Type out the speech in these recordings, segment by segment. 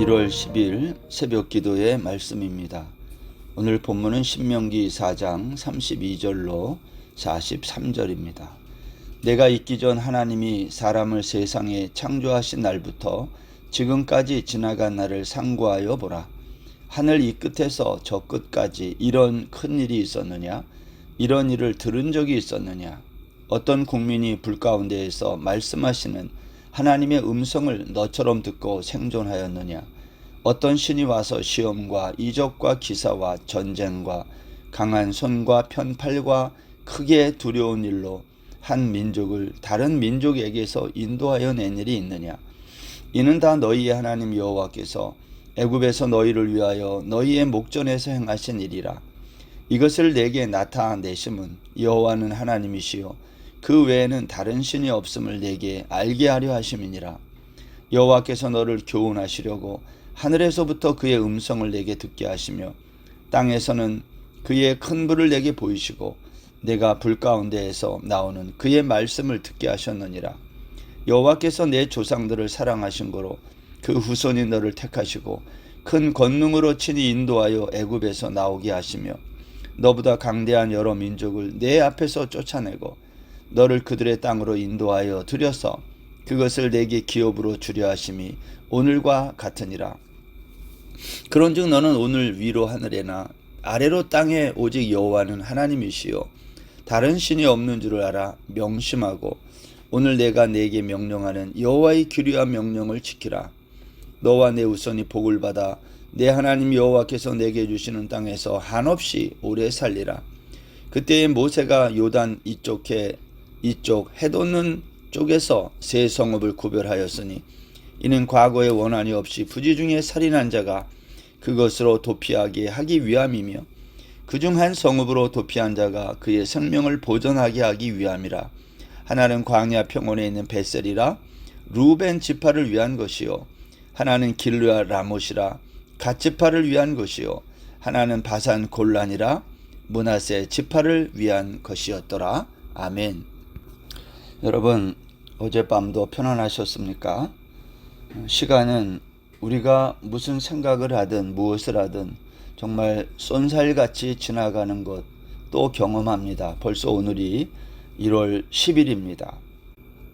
1월 10일 새벽 기도의 말씀입니다. 오늘 본문은 신명기 4장 32절로 43절입니다. 내가 있기 전 하나님이 사람을 세상에 창조하신 날부터 지금까지 지나간 날을 상고하여 보라. 하늘 이 끝에서 저 끝까지 이런 큰 일이 있었느냐? 이런 일을 들은 적이 있었느냐? 어떤 국민이 불 가운데에서 말씀하시는 하나님의 음성을 너처럼 듣고 생존하였느냐? 어떤 신이 와서 시험과 이적과 기사와 전쟁과 강한 손과 편팔과 크게 두려운 일로 한 민족을 다른 민족에게서 인도하여 낸 일이 있느냐? 이는 다 너희의 하나님 여호와께서 애굽에서 너희를 위하여 너희의 목전에서 행하신 일이라. 이것을 내게 나타내심은 여호와는 하나님이시요 그 외에는 다른 신이 없음을 내게 알게 하려 하심이니라. 여호와께서 너를 교훈하시려고 하늘에서부터 그의 음성을 내게 듣게 하시며 땅에서는 그의 큰 불을 내게 보이시고 내가 불 가운데에서 나오는 그의 말씀을 듣게 하셨느니라. 여호와께서 내 조상들을 사랑하신 거로 그 후손이 너를 택하시고 큰 권능으로 친히 인도하여 애굽에서 나오게 하시며 너보다 강대한 여러 민족을 내 앞에서 쫓아내고 너를 그들의 땅으로 인도하여 들여서 그것을 내게 기업으로 주려 하심이 오늘과 같으니라. 그런즉 너는 오늘 위로 하늘에나 아래로 땅에 오직 여호와는 하나님이시요 다른 신이 없는 줄을 알아 명심하고 오늘 내가 내게 명령하는 여호와의 규례와 명령을 지키라. 너와 내 우선이 복을 받아 내 하나님 여호와께서 내게 주시는 땅에서 한없이 오래 살리라. 그때에 모세가 요단 이쪽에 이쪽 해돋는 쪽에서 세 성읍을 구별하였으니 이는 과거에 원한이 없이 부지 중에 살인한 자가 그것으로 도피하게 하기 위함이며 그중 한 성읍으로 도피한 자가 그의 생명을 보존하게 하기 위함이라. 하나는 광야 평원에 있는 베셀이라 루벤 지파를 위한 것이요. 하나는 길르아 라못이라 갓 지파를 위한 것이요. 하나는 바산 골란이라 문하세 지파를 위한 것이었더라. 아멘. 여러분 어젯밤도 편안하셨습니까? 시간은 우리가 무슨 생각을 하든 무엇을 하든 정말 쏜살같이 지나가는 것 또 경험합니다. 벌써 오늘이 1월 10일입니다.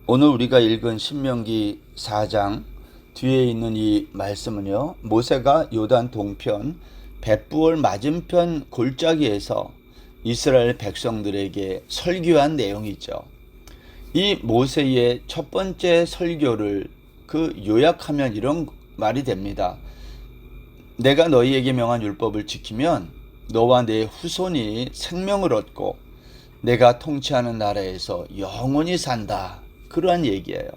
오늘 우리가 읽은 신명기 4장 뒤에 있는 이 말씀은요. 모세가 요단 동편 벳부월 맞은편 골짜기에서 이스라엘 백성들에게 설교한 내용이죠. 이 모세의 첫 번째 설교를 그 요약하면 이런 말이 됩니다. 내가 너희에게 명한 율법을 지키면 너와 내 후손이 생명을 얻고 내가 통치하는 나라에서 영원히 산다. 그러한 얘기예요.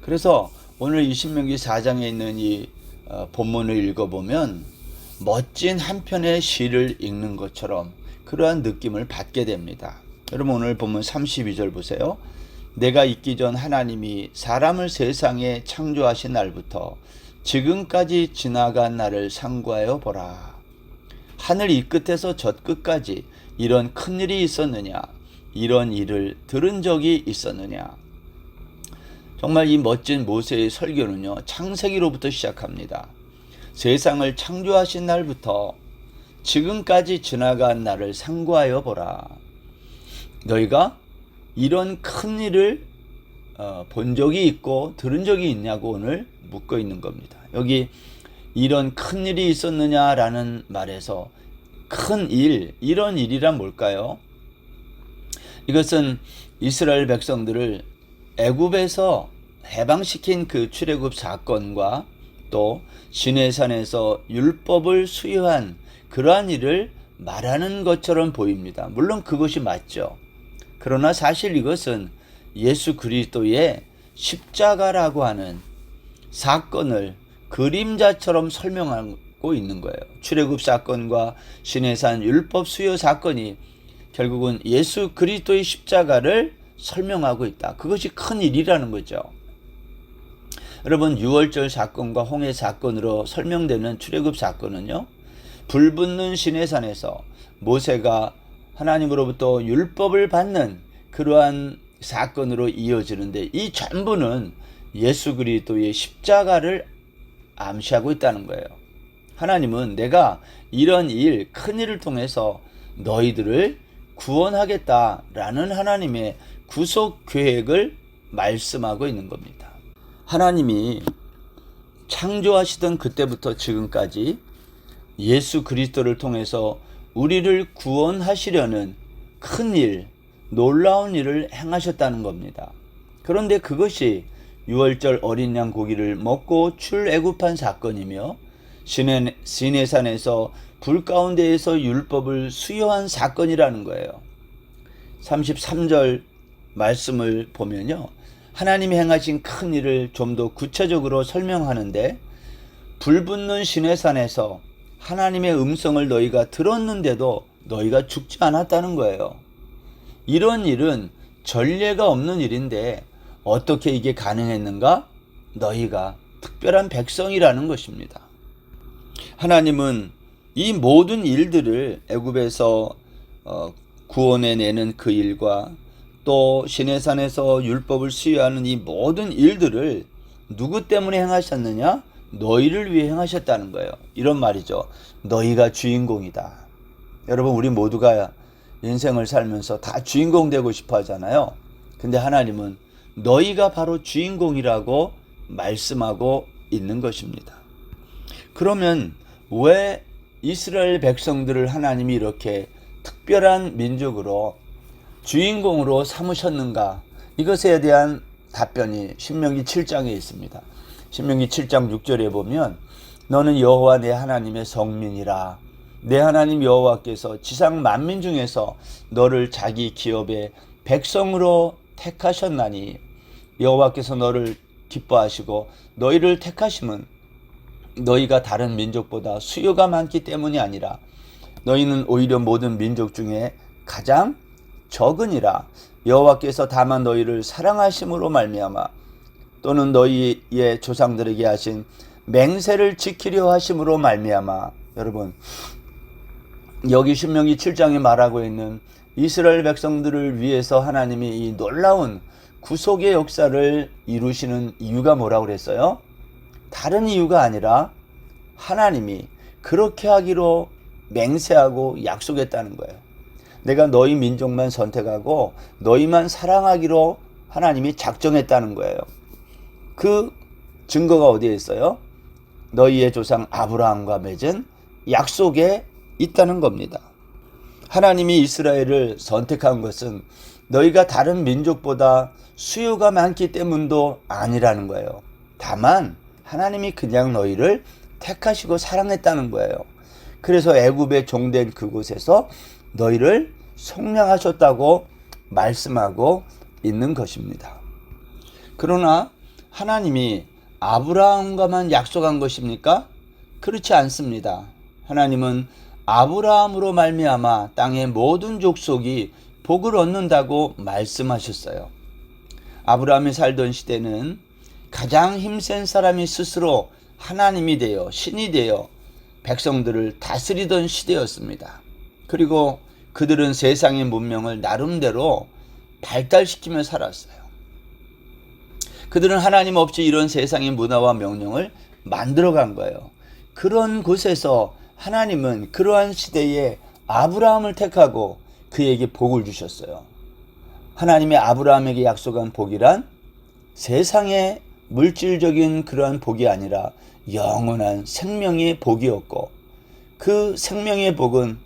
그래서 오늘 이 신명기 4장에 있는 이 어, 본문을 읽어보면 멋진 한 편의 시를 읽는 것처럼 그러한 느낌을 받게 됩니다. 여러분 오늘 본문 32절 보세요. 내가 있기 전 하나님이 사람을 세상에 창조하신 날부터 지금까지 지나간 날을 상고하여 보라. 하늘 이 끝에서 저 끝까지 이런 큰 일이 있었느냐? 이런 일을 들은 적이 있었느냐? 정말 이 멋진 모세의 설교는요, 창세기로부터 시작합니다. 세상을 창조하신 날부터 지금까지 지나간 날을 상고하여 보라. 너희가 이런 큰 일을 어, 본 적이 있고 들은 적이 있냐고 오늘 묻고 있는 겁니다. 여기 이런 큰 일이 있었느냐라는 말에서 큰 일, 이런 일이란 뭘까요? 이것은 이스라엘 백성들을 애굽에서 해방시킨 그 출애굽 사건과 또 시내산에서 율법을 수여한 그러한 일을 말하는 것처럼 보입니다. 물론 그것이 맞죠. 그러나 사실 이것은 예수 그리스도의 십자가라고 하는 사건을 그림자처럼 설명하고 있는 거예요. 출애굽 사건과 신해산 율법 수요 사건이 결국은 예수 그리스도의 십자가를 설명하고 있다. 그것이 큰 일이라는 거죠. 여러분 6월절 사건과 홍해 사건으로 설명되는 출애굽 사건은요. 불붙는 시내산에서 모세가 하나님으로부터 율법을 받는 그러한 사건으로 이어지는데 이 전부는 예수 그리스도의 십자가를 암시하고 있다는 거예요. 하나님은 내가 이런 일, 큰 일을 통해서 너희들을 구원하겠다라는 하나님의 구속 계획을 말씀하고 있는 겁니다. 하나님이 창조하시던 그때부터 지금까지 예수 그리스도를 통해서 우리를 구원하시려는 큰 일, 놀라운 일을 행하셨다는 겁니다. 그런데 그것이 유월절 어린 양 고기를 먹고 출애굽한 사건이며 시내, 시내산에서 불 가운데에서 율법을 수여한 사건이라는 거예요. 33절 말씀을 보면요. 하나님이 행하신 큰 일을 좀 더 구체적으로 설명하는데 불 붙는 시내산에서 하나님의 음성을 너희가 들었는데도 너희가 죽지 않았다는 거예요. 이런 일은 전례가 없는 일인데 어떻게 이게 가능했는가? 너희가 특별한 백성이라는 것입니다. 하나님은 이 모든 일들을 애굽에서 어, 구원해 내는 그 일과 또 시내산에서 율법을 수여하는 이 모든 일들을 누구 때문에 행하셨느냐? 너희를 위해 행하셨다는 거예요. 이런 말이죠. 너희가 주인공이다. 여러분 우리 모두가 인생을 살면서 다 주인공 되고 싶어 하잖아요. 근데 하나님은 너희가 바로 주인공이라고 말씀하고 있는 것입니다. 그러면 왜 이스라엘 백성들을 하나님이 이렇게 특별한 민족으로 주인공으로 삼으셨는가? 이것에 대한 답변이 신명기 7장에 있습니다. 신명기 7장 6절에 보면 너는 여호와 내 하나님의 성민이라. 내 하나님 여호와께서 지상 만민 중에서 너를 자기 기업의 백성으로 택하셨나니 여호와께서 너를 기뻐하시고 너희를 택하심은 너희가 다른 민족보다 수요가 많기 때문이 아니라 너희는 오히려 모든 민족 중에 가장 적으니라. 여호와께서 다만 너희를 사랑하심으로 말미암아 또는 너희의 조상들에게 하신 맹세를 지키려 하심으로 말미암아 여러분 여기 신명기 7장에 말하고 있는 이스라엘 백성들을 위해서 하나님이 이 놀라운 구속의 역사를 이루시는 이유가 뭐라고 그랬어요? 다른 이유가 아니라 하나님이 그렇게 하기로 맹세하고 약속했다는 거예요. 내가 너희 민족만 선택하고 너희만 사랑하기로 하나님이 작정했다는 거예요. 그 증거가 어디에 있어요? 너희의 조상 아브라함과 맺은 약속에 있다는 겁니다. 하나님이 이스라엘을 선택한 것은 너희가 다른 민족보다 수요가 많기 때문도 아니라는 거예요. 다만 하나님이 그냥 너희를 택하시고 사랑했다는 거예요. 그래서 애굽에 종된 그곳에서 너희를 속량하셨다고 말씀하고 있는 것입니다. 그러나 하나님이 아브라함과만 약속한 것입니까? 그렇지 않습니다. 하나님은 아브라함으로 말미암아 땅의 모든 족속이 복을 얻는다고 말씀하셨어요. 아브라함이 살던 시대는 가장 힘센 사람이 스스로 하나님이 되어 신이 되어 백성들을 다스리던 시대였습니다. 그리고 그들은 세상의 문명을 나름대로 발달시키며 살았어요. 그들은 하나님 없이 이런 세상의 문화와 명령을 만들어 간 거예요. 그런 곳에서 하나님은 그러한 시대에 아브라함을 택하고 그에게 복을 주셨어요. 하나님의 아브라함에게 약속한 복이란 세상의 물질적인 그러한 복이 아니라 영원한 생명의 복이었고 그 생명의 복은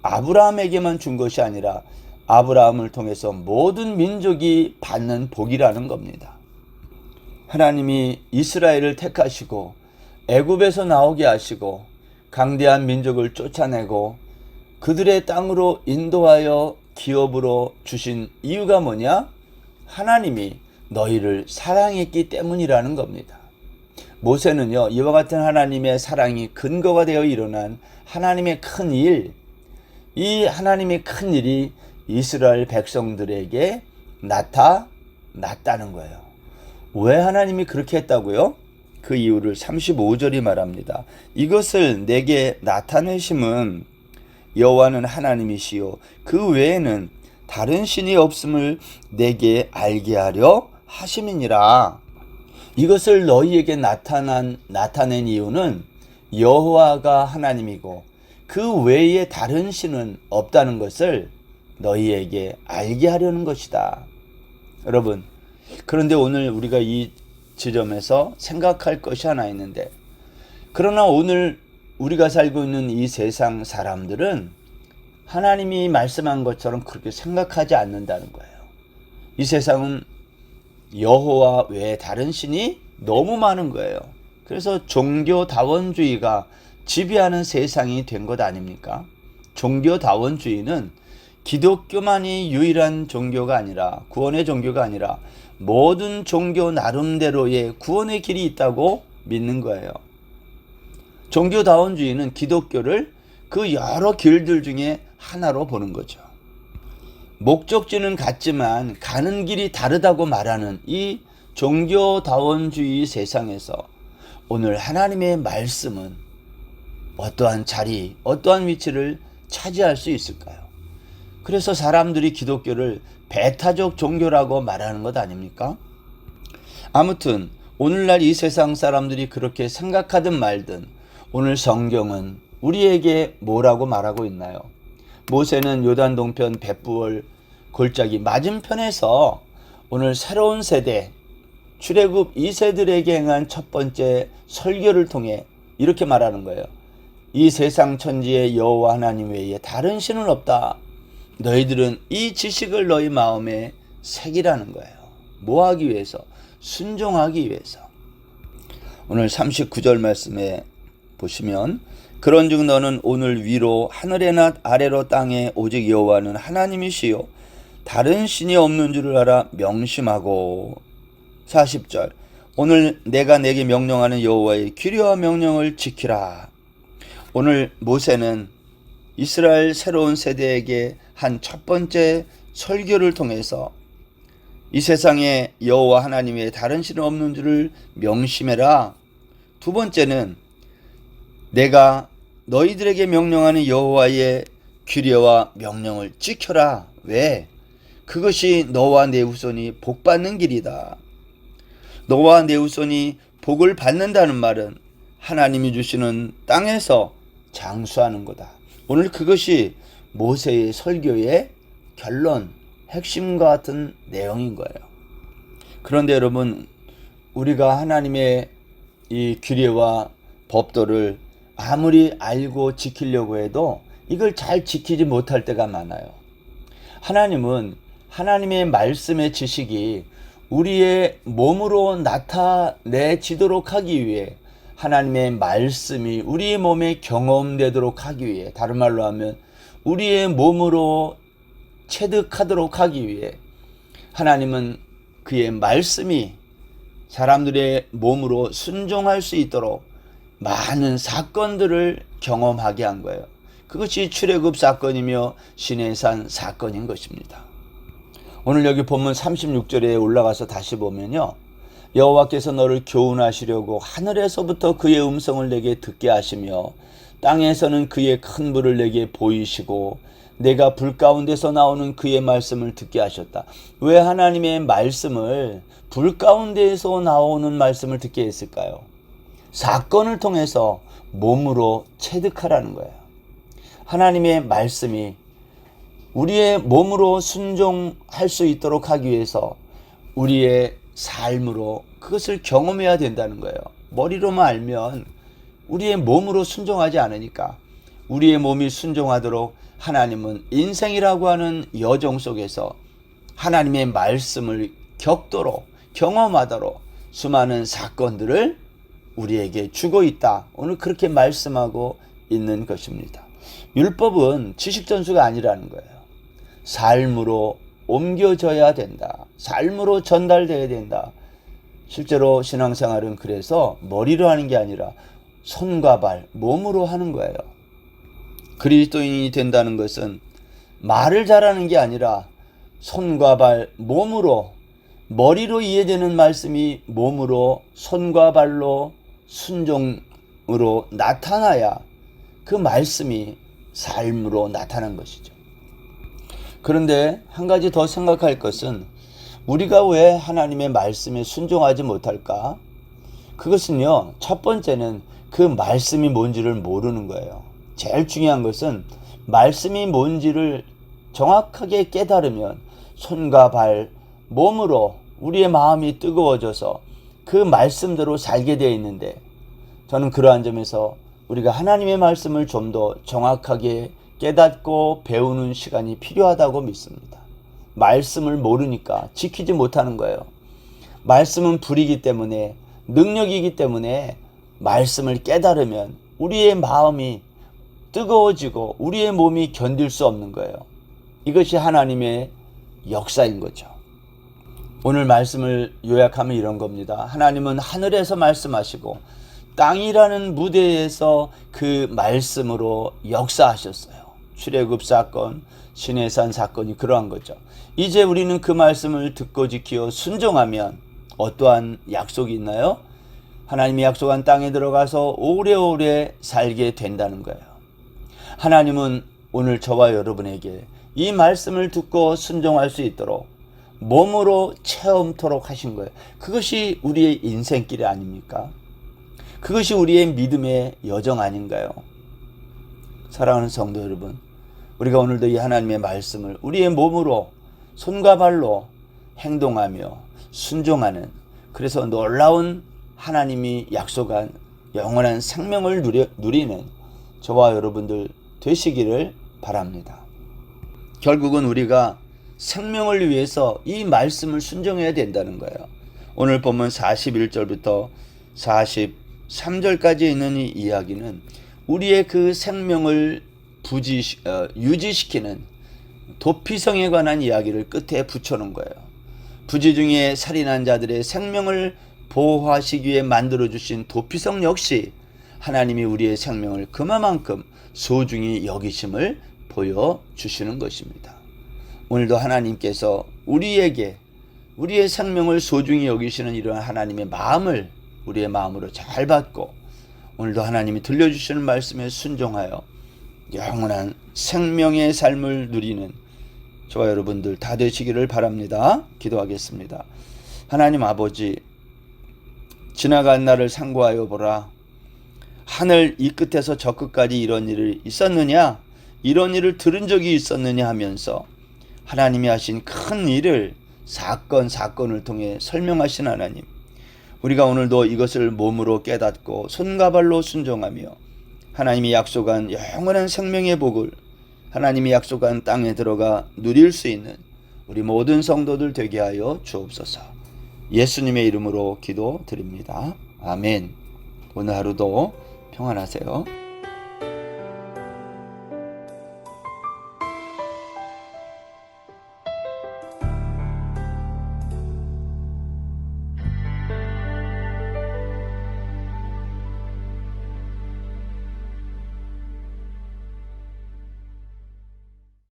아브라함에게만 준 것이 아니라 아브라함을 통해서 모든 민족이 받는 복이라는 겁니다. 하나님이 이스라엘을 택하시고 애굽에서 나오게 하시고 강대한 민족을 쫓아내고 그들의 땅으로 인도하여 기업으로 주신 이유가 뭐냐? 하나님이 너희를 사랑했기 때문이라는 겁니다. 모세는요, 이와 같은 하나님의 사랑이 근거가 되어 일어난 하나님의 큰 일, 이 하나님의 큰 일이 이스라엘 백성들에게 나타났다는 거예요. 왜 하나님이 그렇게 했다고요? 그 이유를 35절이 말합니다. 이것을 내게 나타내심은 여호와는 하나님이시요 그 외에는 다른 신이 없음을 내게 알게 하려 하심이니라. 이것을 너희에게 나타난 나타낸 이유는 여호와가 하나님이고 그 외에 다른 신은 없다는 것을 너희에게 알게 하려는 것이다. 여러분, 그런데 오늘 우리가 이 지점에서 생각할 것이 하나 있는데, 그러나 오늘 우리가 살고 있는 이 세상 사람들은 하나님이 말씀한 것처럼 그렇게 생각하지 않는다는 거예요. 이 세상은 여호와 외에 다른 신이 너무 많은 거예요. 그래서 종교 다원주의가 지배하는 세상이 된 것 아닙니까? 종교 다원주의는 기독교만이 유일한 종교가 아니라 구원의 종교가 아니라 모든 종교 나름대로의 구원의 길이 있다고 믿는 거예요. 종교다원주의는 기독교를 그 여러 길들 중에 하나로 보는 거죠. 목적지는 같지만 가는 길이 다르다고 말하는 이 종교다원주의 세상에서 오늘 하나님의 말씀은 어떠한 자리, 어떠한 위치를 차지할 수 있을까요? 그래서 사람들이 기독교를 배타적 종교라고 말하는 것 아닙니까? 아무튼 오늘날 이 세상 사람들이 그렇게 생각하든 말든 오늘 성경은 우리에게 뭐라고 말하고 있나요? 모세는 요단 동편 백부월 골짜기 맞은편에서 오늘 새로운 세대 출애굽 2세들에게 행한 첫 번째 설교를 통해 이렇게 말하는 거예요. 이 세상 천지의 여호와 하나님 외에 다른 신은 없다. 너희들은 이 지식을 너희 마음에 새기라는 거예요. 뭐 하기 위해서? 순종하기 위해서. 오늘 39절 말씀에 보시면 그런즉 너는 오늘 위로 하늘에나 아래로 땅에 오직 여호와는 하나님이시요 다른 신이 없는 줄을 알아 명심하고 40절 오늘 내가 내게 명령하는 여호와의 규례와 명령을 지키라. 오늘 모세는 이스라엘 새로운 세대에게 한 첫 번째 설교를 통해서 이 세상에 여호와 하나님의 다른 신은 없는 줄을 명심해라. 두 번째는 내가 너희들에게 명령하는 여호와의 규례와 명령을 지켜라. 왜? 그것이 너와 내 후손이 복 받는 길이다. 너와 내 후손이 복을 받는다는 말은 하나님이 주시는 땅에서 장수하는 거다. 오늘 그것이 모세의 설교의 결론, 핵심과 같은 내용인 거예요. 그런데 여러분, 우리가 하나님의 이 규례와 법도를 아무리 알고 지키려고 해도 이걸 잘 지키지 못할 때가 많아요. 하나님은 하나님의 말씀의 지식이 우리의 몸으로 나타내지도록 하기 위해 하나님의 말씀이 우리의 몸에 경험되도록 하기 위해 다른 말로 하면 우리의 몸으로 체득하도록 하기 위해 하나님은 그의 말씀이 사람들의 몸으로 순종할 수 있도록 많은 사건들을 경험하게 한 거예요. 그것이 출애굽 사건이며 시내산 사건인 것입니다. 오늘 여기 본문 36절에 올라가서 다시 보면요. 여호와께서 너를 교훈하시려고 하늘에서부터 그의 음성을 내게 듣게 하시며 땅에서는 그의 큰 불을 내게 보이시고 내가 불 가운데서 나오는 그의 말씀을 듣게 하셨다. 왜 하나님의 말씀을 불 가운데에서 나오는 말씀을 듣게 했을까요? 사건을 통해서 몸으로 체득하라는 거예요. 하나님의 말씀이 우리의 몸으로 순종할 수 있도록 하기 위해서 우리의 삶으로 그것을 경험해야 된다는 거예요. 머리로만 알면 우리의 몸으로 순종하지 않으니까 우리의 몸이 순종하도록 하나님은 인생이라고 하는 여정 속에서 하나님의 말씀을 겪도록 경험하도록 수많은 사건들을 우리에게 주고 있다. 오늘 그렇게 말씀하고 있는 것입니다. 율법은 지식 전수가 아니라는 거예요. 삶으로 옮겨져야 된다. 삶으로 전달돼야 된다. 실제로 신앙생활은 그래서 머리로 하는 게 아니라 손과 발, 몸으로 하는 거예요. 그리스도인이 된다는 것은 말을 잘하는 게 아니라 손과 발, 몸으로, 머리로 이해되는 말씀이 몸으로, 손과 발로, 순종으로 나타나야 그 말씀이 삶으로 나타난 것이죠. 그런데 한 가지 더 생각할 것은 우리가 왜 하나님의 말씀에 순종하지 못할까? 그것은요, 첫 번째는 그 말씀이 뭔지를 모르는 거예요. 제일 중요한 것은 말씀이 뭔지를 정확하게 깨달으면 손과 발, 몸으로 우리의 마음이 뜨거워져서 그 말씀대로 살게 되어 있는데 저는 그러한 점에서 우리가 하나님의 말씀을 좀 더 정확하게 깨닫고 배우는 시간이 필요하다고 믿습니다. 말씀을 모르니까 지키지 못하는 거예요. 말씀은 불이기 때문에 능력이기 때문에 말씀을 깨달으면 우리의 마음이 뜨거워지고 우리의 몸이 견딜 수 없는 거예요. 이것이 하나님의 역사인 거죠. 오늘 말씀을 요약하면 이런 겁니다. 하나님은 하늘에서 말씀하시고 땅이라는 무대에서 그 말씀으로 역사하셨어요. 출애굽 사건, 신해산 사건이 그러한 거죠. 이제 우리는 그 말씀을 듣고 지키어 순종하면 어떠한 약속이 있나요? 하나님이 약속한 땅에 들어가서 오래오래 살게 된다는 거예요. 하나님은 오늘 저와 여러분에게 이 말씀을 듣고 순종할 수 있도록 몸으로 체험토록 하신 거예요. 그것이 우리의 인생길이 아닙니까? 그것이 우리의 믿음의 여정 아닌가요? 사랑하는 성도 여러분, 우리가 오늘도 이 하나님의 말씀을 우리의 몸으로 손과 발로 행동하며 순종하는 그래서 놀라운 하나님이 약속한 영원한 생명을 누리, 누리는 저와 여러분들 되시기를 바랍니다. 결국은 우리가 생명을 위해서 이 말씀을 순종해야 된다는 거예요. 오늘 보면 41절부터 43절까지 있는 이 이야기는 우리의 그 생명을 부지 어, 유지시키는 도피성에 관한 이야기를 끝에 붙여놓은 거예요. 부지 중에 살인한 자들의 생명을 보호하시기 위해 만들어 주신 도피성 역시 하나님이 우리의 생명을 그만큼 소중히 여기심을 보여 주시는 것입니다. 오늘도 하나님께서 우리에게 우리의 생명을 소중히 여기시는 이러한 하나님의 마음을 우리의 마음으로 잘 받고 오늘도 하나님이 들려주시는 말씀에 순종하여 영원한 생명의 삶을 누리는 저와 여러분들 다 되시기를 바랍니다. 기도하겠습니다. 하나님 아버지, 지나간 날을 상고하여 보라. 하늘 이 끝에서 저 끝까지 이런 일이 있었느냐? 이런 일을 들은 적이 있었느냐 하면서 하나님이 하신 큰 일을 사건 사건을 통해 설명하신 하나님. 우리가 오늘도 이것을 몸으로 깨닫고 손과 발로 순종하며 하나님이 약속한 영원한 생명의 복을 하나님이 약속한 땅에 들어가 누릴 수 있는 우리 모든 성도들 되게 하여 주옵소서. 예수님의 이름으로 기도 드립니다. 아멘. 오늘 하루도 평안하세요.